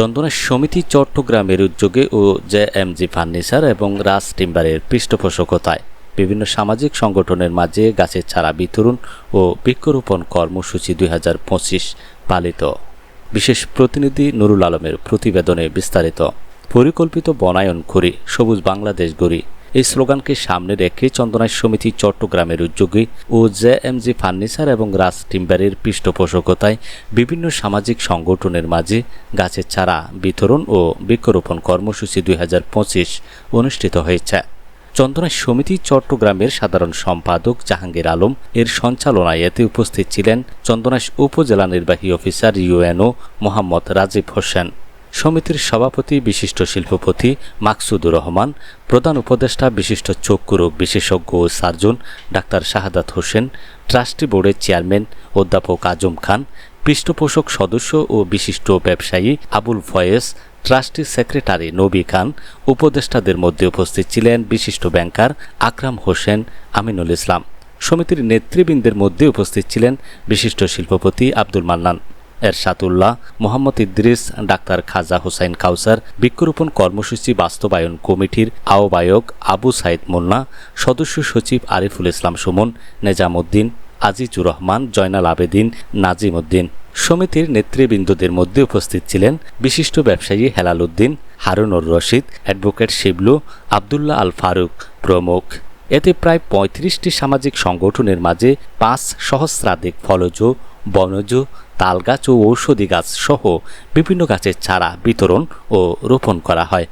চন্দনা সমিতি চট্টগ্রামের উদ্যোগে ও জে এম জি ফার্নিচার এবং রাজ টিম্বারের পৃষ্ঠপোষকতায় বিভিন্ন সামাজিক সংগঠনের মাঝে গাছের ছাড়া বিতরণ ও বৃক্ষরোপণ কর্মসূচি দুই হাজার পঁচিশ পালিত। বিশেষ প্রতিনিধি নুরুল আলমের প্রতিবেদনে বিস্তারিত। পরিকল্পিত বনায়ন করি, সবুজ বাংলাদেশ গড়ি। এই স্লোগানকে সামনে রেখে চন্দনায় সমিতি চট্টগ্রামের উদ্যোগে ও জে এম জি ফার্নিচার এবং রাজ টিম্বারের পৃষ্ঠপোষকতায় বিভিন্ন সামাজিক সংগঠনের মাঝে গাছের চারা বিতরণ ও বৃক্ষরোপণ কর্মসূচি দুই হাজার পঁচিশ অনুষ্ঠিত হয়েছে। চন্দনায় সমিতি চট্টগ্রামের সাধারণ সম্পাদক জাহাঙ্গীর আলম এর সঞ্চালনায় এতে উপস্থিত ছিলেন চন্দনাশ উপজেলা নির্বাহী অফিসার ইউএনও মোহাম্মদ রাজীব হোসেন। সমিতির সভাপতি, বিশিষ্ট শিল্পপতি মাকসুদুর রহমান, প্রধান উপদেষ্টা, বিশিষ্ট চক্ষু রোগ বিশেষজ্ঞ ও সার্জন ডাক্তার শাহাদাত হোসেন, ট্রাস্টি বোর্ডের চেয়ারম্যান অধ্যাপক আজম খান, পৃষ্ঠপোষক সদস্য ও বিশিষ্ট ব্যবসায়ী আবুল ফয়েজ, ট্রাস্টি সেক্রেটারি নবী খান, উপদেষ্টাদের মধ্যে উপস্থিত ছিলেন বিশিষ্ট ব্যাংকার আকরাম হোসেন আমিনুল ইসলাম। সমিতির নেতৃবৃন্দের মধ্যে উপস্থিত ছিলেন বিশিষ্ট শিল্পপতি আব্দুল মান্নান। এরশাদুল্লাহ, মোহাম্মদ ইদ্রিস, ডাক্তার খাজা হোসাইন কাউসার, বৃক্ষরোপণ কর্মসূচি বাস্তবায়ন কমিটির আহ্বায়ক আবু সাইদ মোল্লা সদস্য সচিব আরিফুল ইসলাম সুমন, নেজামুদ্দিন, আজিজুর রহমান, জয়নাল আবেদিন নাজিম উদ্দিন সমিতির নেতৃবৃন্দদের মধ্যে উপস্থিত ছিলেন বিশিষ্ট ব্যবসায়ী হেলাল উদ্দিন, হারুনুর রশিদ, অ্যাডভোকেট শিবলু, আবদুল্লাহ আল ফারুক প্রমুখ। এতে প্রায় পঁয়ত্রিশটি সামাজিক সংগঠনের মাঝে পাঁচ সহস্রাধিক ফলজ, বনজ তালগাছ ও ঔষধি গাছ সহ বিভিন্ন গাছের চারা বিতরণ ও রোপণ করা হয়।